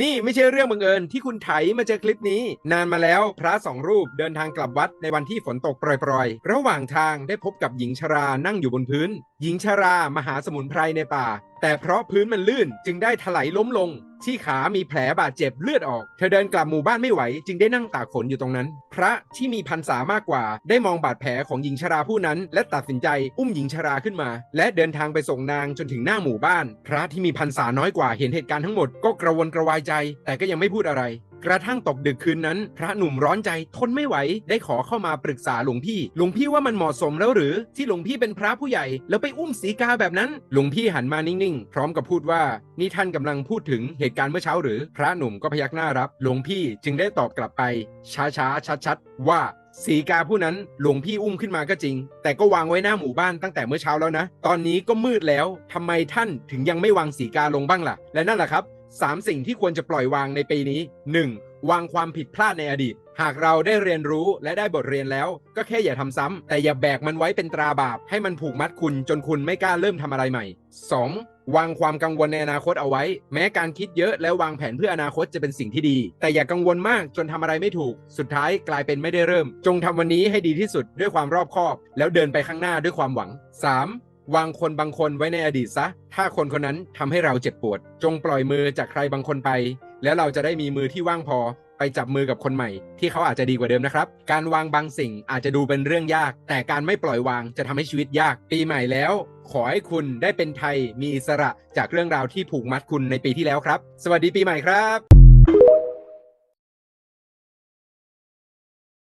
นี่ไม่ใช่เรื่องบังเอิญที่คุณไถมาเจอคลิปนี้ นานมาแล้วพระสองรูปเดินทางกลับวัดในวันที่ฝนตกโปรยๆ ระหว่างทางได้พบกับหญิงชรานั่งอยู่บนพื้นหญิงชรามหาสมุนไพรในป่า แต่เพราะพื้นมันลื่นจึงได้ถลายล้มลง ที่ขามีแผลบาดเจ็บเลือดออก เธอเดินกลับหมู่บ้านไม่ไหว จึงได้นั่งตากฝนอยู่ตรงนั้น พระที่มีพรรษามากกว่า ได้มองบาดแผลของหญิงชราผู้นั้น และตัดสินใจอุ้มหญิงชราขึ้นมา และเดินทางไปส่งนางจนถึงหน้าหมู่บ้าน พระที่มีพรรษาน้อยกว่าเห็นเหตุการณ์ทั้งหมดก็กระวนกระวายใจ แต่ก็ยังไม่พูดอะไรกระทั่งตกดึกคืนนั้น พระหนุ่มร้อนใจทนไม่ไหว ได้ขอเข้ามาปรึกษาหลวงพี่ หลวงพี่ว่ามันเหมาะสมแล้วหรือ ที่หลวงพี่เป็นพระผู้ใหญ่ แล้วไปอุ้มสีกาแบบนั้น หลวงพี่หันมานิ่งๆ พร้อมกับพูดว่า นี่ท่านกำลังพูดถึงเหตุการณ์เมื่อเช้าหรือ พระหนุ่มก็พยักหน้ารับ หลวงพี่จึงได้ตอบกลับไป ช้าๆชัดๆว่าสีกาผู้นั้นหลวงพี่อุ้มขึ้นมาก็จริง แต่ก็วางไว้หน้าหมู่บ้านตั้งแต่เมื่อเช้าแล้วนะ ตอนนี้ก็มืดแล้วทำไมท่านถึงยังไม่วางสีกาลงบ้างล่ะ และนั่นแหละครับ สามสิ่งที่ควรจะปล่อยวางในปีนี้ 1. วางความผิดพลาดในอดีต หากเราได้เรียนรู้และได้บทเรียนแล้ว ก็แค่อย่าทำซ้ำแต่อย่าแบกมันไว้เป็นตราบาป ให้มันผูกมัดคุณจนคุณไม่กล้าเริ่มทำอะไรใหม่ 2. วางความกังวลในอนาคตเอาไว้ แม้การคิดเยอะและวางแผนเพื่ออนาคตจะเป็นสิ่งที่ดี แต่อย่ากังวลมากจนทำอะไรไม่ถูก สุดท้ายกลายเป็นไม่ได้เริ่ม จงทำวันนี้ให้ดีที่สุดด้วยความรอบคอบ แล้วเดินไปข้างหน้าด้วยความหวัง 3. วางคนบางคนไว้ในอดีตซะ ถ้าคนคนนั้นทำให้เราเจ็บปวด จงปล่อยมือจากใครบางคนไป แล้วเราจะได้มีมือที่ว่างพอ ไปจับมือกับคนใหม่ ที่เขาอาจจะดีกว่าเดิมนะครับ การวางบางสิ่งอาจจะดูเป็นเรื่องยาก แต่การไม่ปล่อยวางจะทำให้ชีวิตยาก ปีใหม่แล้ว ขอให้คุณได้เป็นไทยมีอิสระจากเรื่องราวที่ผูกมัดคุณในปีที่แล้วครับ สวัสดีปีใหม่ครับ